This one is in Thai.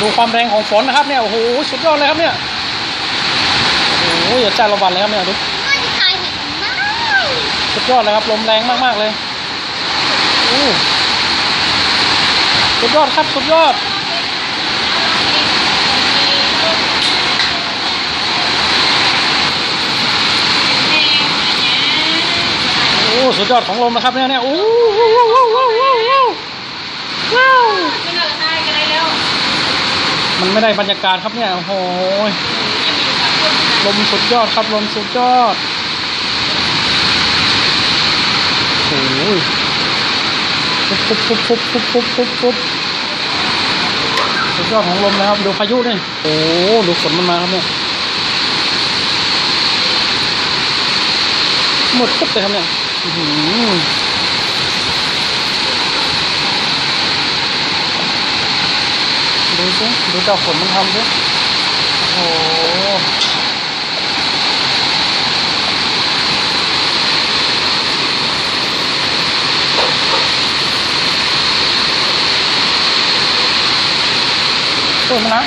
ดูความแรงของฝนนะครับเนี่ยโอ้โหสุดยอดเลยครับเนี่ยโอ้โหอย่าจ้าละวันเลยครับเนี่ยดูสุดยอดเลยครับลมแรงมากๆเลยโอ้สุดยอดครับสุดยอดโอ้สุดยอดของลมนะครับเนี่ยเนี่ยโอ้ว้าวว้าวว้าวว้าวว้าวว้าว ไม่น่าจะได้ก็ได้แล้ว มันไม่ได้บรรยากาศครับเนี่ยโอ้โหลมสุดยอดครับลมสุดยอดโอ้ยปุ๊บปุ๊บปุ๊บปุ๊บปุ๊บปุ๊บปุ๊บปุ๊บสุดยอดของลมนะครับดูพายุนี่โอ้ดูฝนมันมาครับเนี่ยหมดปุ๊บเลยครับเนี่ยอื้อหือ ดูสิดูเจ้าฝนมันทำสิโอ้โหช่วมันนะ